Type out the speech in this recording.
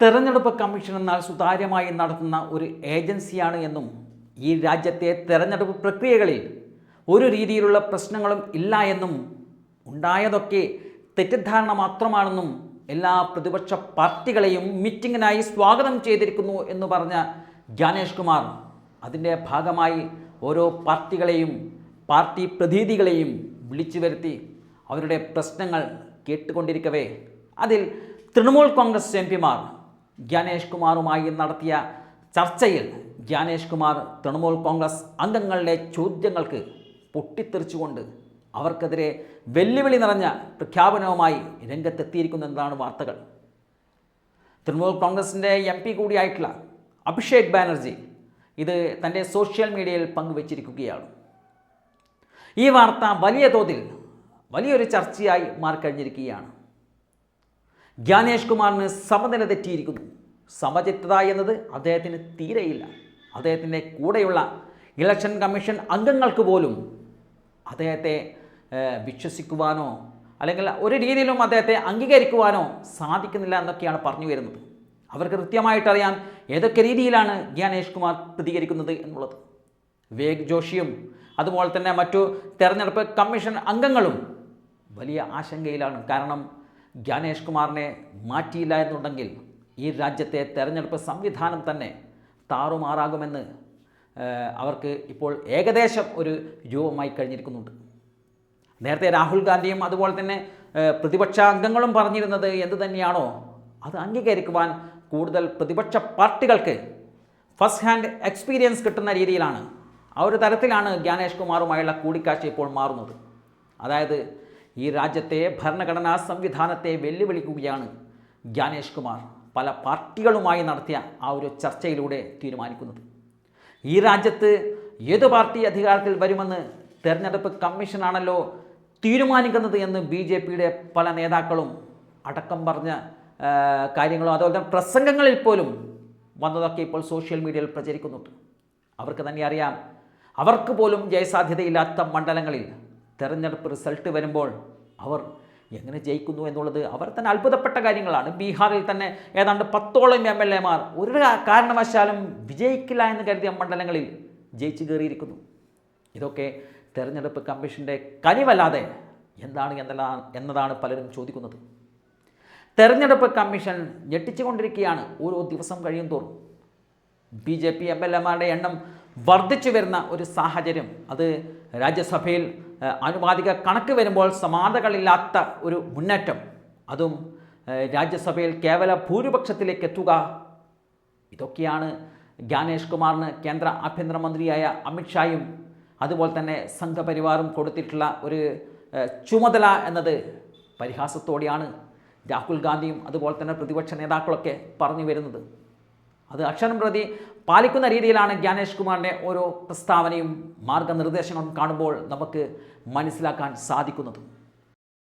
തെരഞ്ഞെടുപ്പ് കമ്മീഷൻ എന്നാൽ സുതാര്യമായി നടത്തുന്ന ഒരു ഏജൻസിയാണ് എന്നും ഈ രാജ്യത്തെ തെരഞ്ഞെടുപ്പ് പ്രക്രിയകളിൽ ഒരു രീതിയിലുള്ള പ്രശ്നങ്ങളും ഇല്ല എന്നും ഉണ്ടായതൊക്കെ തെറ്റിദ്ധാരണ മാത്രമാണെന്നും എല്ലാ പ്രതിപക്ഷ പാർട്ടികളെയും മീറ്റിങ്ങിനായി സ്വാഗതം ചെയ്തിരിക്കുന്നു എന്ന് പറഞ്ഞ ജ്ഞാനേഷ് കുമാർ അതിന്റെ ഭാഗമായി ഓരോ പാർട്ടികളെയും പാർട്ടി പ്രതിനിധികളെയും വിളിച്ചു വരുത്തി അവരുടെ പ്രശ്നങ്ങൾ കേട്ടുകൊണ്ടിരിക്കവേ. അതിൽ തൃണമൂൽ കോൺഗ്രസ് എം പിമാർ ജ്ഞാനേഷ് കുമാറുമായി നടത്തിയ ചർച്ചയിൽ ജ്ഞാനേഷ് കുമാർ തൃണമൂൽ കോൺഗ്രസ് അംഗങ്ങളുടെ ചോദ്യങ്ങൾക്ക് പൊട്ടിത്തെറിച്ചുകൊണ്ട് അവർക്കെതിരെ വെല്ലുവിളി നിറഞ്ഞ പ്രഖ്യാപനവുമായി രംഗത്തെത്തിയിരിക്കുന്നു എന്നതാണ് വാർത്തകൾ. തൃണമൂൽ കോൺഗ്രസിന്റെ എം പി കൂടിയായിട്ടുള്ള അഭിഷേക് ബാനർജി ഇത് തന്റെ സോഷ്യൽ മീഡിയയിൽ പങ്കുവച്ചിരിക്കുകയാണ്. ഈ വാർത്ത വലിയ തോതിൽ വലിയൊരു ചർച്ചയായി മാറിക്കഴിഞ്ഞിരിക്കുകയാണ്. ജ്ഞാനേഷ് കുമാറിന് സമനില തെറ്റിയിരിക്കുന്നു. സമചിത്തത എന്നത് അദ്ദേഹത്തിന് തീരെയില്ല. അദ്ദേഹത്തിന്റെ കൂടെയുള്ള ഇലക്ഷൻ കമ്മീഷൻ അംഗങ്ങൾക്ക് പോലും അദ്ദേഹത്തെ വിശ്വസിക്കുവാനോ അല്ലെങ്കിൽ ഒരു രീതിയിലും അദ്ദേഹത്തെ അംഗീകരിക്കുവാനോ സാധിക്കുന്നില്ല എന്നൊക്കെയാണ് പറഞ്ഞു വരുന്നത്. അവർക്ക് കൃത്യമായിട്ടറിയാം ഏതൊക്കെ രീതിയിലാണ് ജ്ഞാനേഷ് കുമാർ പ്രതികരിക്കുന്നത് എന്നുള്ളത്. വേഗ് ജോഷിയും അതുപോലെ തന്നെ മറ്റു തെരഞ്ഞെടുപ്പ് കമ്മീഷൻ അംഗങ്ങളും വലിയ ആശങ്കയിലാണ്. കാരണം ജ്ഞാനേഷ് കുമാറിനെ മാറ്റിയില്ല എന്നുണ്ടെങ്കിൽ ഈ രാജ്യത്തെ തെരഞ്ഞെടുപ്പ് സംവിധാനം തന്നെ താറുമാറാകുമെന്ന് അവർക്ക് ഇപ്പോൾ ഏകദേശം ഒരു രൂപമായി കഴിഞ്ഞിരിക്കുന്നുണ്ട്. നേരത്തെ രാഹുൽ ഗാന്ധിയും അതുപോലെ തന്നെ പ്രതിപക്ഷ അംഗങ്ങളും പറഞ്ഞിരുന്നത് എന്ത് തന്നെയാണോ അത് അംഗീകരിക്കുവാൻ കൂടുതൽ പ്രതിപക്ഷ പാർട്ടികൾക്ക് ഫസ്റ്റ് ഹാൻഡ് എക്സ്പീരിയൻസ് കിട്ടുന്ന രീതിയിലാണ് ആ ഒരു തരത്തിലാണ് ജ്ഞാനേഷ് കുമാറുമായുള്ള കൂടിക്കാഴ്ച ഇപ്പോൾ മാറുന്നത്. അതായത് ഈ രാജ്യത്തെ ഭരണഘടനാ സംവിധാനത്തെ വെല്ലുവിളിക്കുകയാണ്. ജ്ഞാനേഷ് കുമാർ പല പാർട്ടികളുമായി നടത്തിയ ആ ഒരു ചർച്ചയിലൂടെ തീരുമാനിക്കുന്നത്. ഈ രാജ്യത്ത് ഏത് പാർട്ടി അധികാരത്തിൽ വരുമെന്ന് തെരഞ്ഞെടുപ്പ് കമ്മീഷനാണല്ലോ തീരുമാനിക്കുന്നത് എന്ന് ബി ജെ പിയുടെ പല നേതാക്കളും അടക്കം പറഞ്ഞ കാര്യങ്ങളും അതുപോലെ തന്നെ പ്രസംഗങ്ങളിൽ പോലും വന്നതൊക്കെ ഇപ്പോൾ സോഷ്യൽ മീഡിയയിൽ പ്രചരിക്കുന്നുണ്ട്. അവർക്ക് തന്നെ അറിയാം. അവർക്ക് പോലും ജയസാധ്യതയില്ലാത്ത മണ്ഡലങ്ങളിൽ തെരഞ്ഞെടുപ്പ് റിസൾട്ട് വരുമ്പോൾ അവർ എങ്ങനെ ജയിക്കുന്നു എന്നുള്ളത് അവർ തന്നെ അത്ഭുതപ്പെട്ട കാര്യങ്ങളാണ്. ബീഹാറിൽ തന്നെ ഏതാണ്ട് പത്തോളം എം എൽ എമാർ ഒരു കാരണവശാലും വിജയിക്കില്ല എന്ന് കരുതിയ മണ്ഡലങ്ങളിൽ ജയിച്ചു കയറിയിരിക്കുന്നു. ഇതൊക്കെ തെരഞ്ഞെടുപ്പ് കമ്മീഷന്റെ കനിവല്ലാതെ എന്താണ് എന്നതാണ് എന്നതാണ് പലരും ചോദിക്കുന്നത്. തെരഞ്ഞെടുപ്പ് കമ്മീഷൻ ഞെട്ടിച്ചുകൊണ്ടിരിക്കുകയാണ് ഓരോ ദിവസം കഴിയും തോറും B J P M L എമാരുടെ എണ്ണം വർദ്ധിച്ചു വരുന്ന ഒരു സാഹചര്യം. അത് രാജ്യസഭയിൽ ആനുപാതിക കണക്ക് വരുമ്പോൾ സമാനതകളില്ലാത്ത ഒരു മുന്നേറ്റം. അതും രാജ്യസഭയിൽ കേവല ഭൂരിപക്ഷത്തിലേക്ക് എത്തുക. ഇതൊക്കെയാണ് ജ്ഞാനേഷ് കുമാറിന് കേന്ദ്ര ആഭ്യന്തരമന്ത്രിയായ അമിത്ഷായും അതുപോലെ തന്നെ സംഘപരിവാറും കൊടുത്തിട്ടുള്ള ഒരു ചുമതല എന്നത് പരിഹാസത്തോടെയാണ് രാഹുൽ ഗാന്ധിയും അതുപോലെ തന്നെ പ്രതിപക്ഷ നേതാക്കളൊക്കെ പറഞ്ഞു വരുന്നത്. അത് അക്ഷരം പ്രതി പാലിക്കുന്ന രീതിയിലാണ് ജ്ഞാനേഷ് കുമാറിന്റെ ഓരോ പ്രസ്താവനയും മാർഗനിർദ്ദേശങ്ങളും കാണുമ്പോൾ നമുക്ക് മനസ്സിലാക്കാൻ സാധിക്കുന്നത്.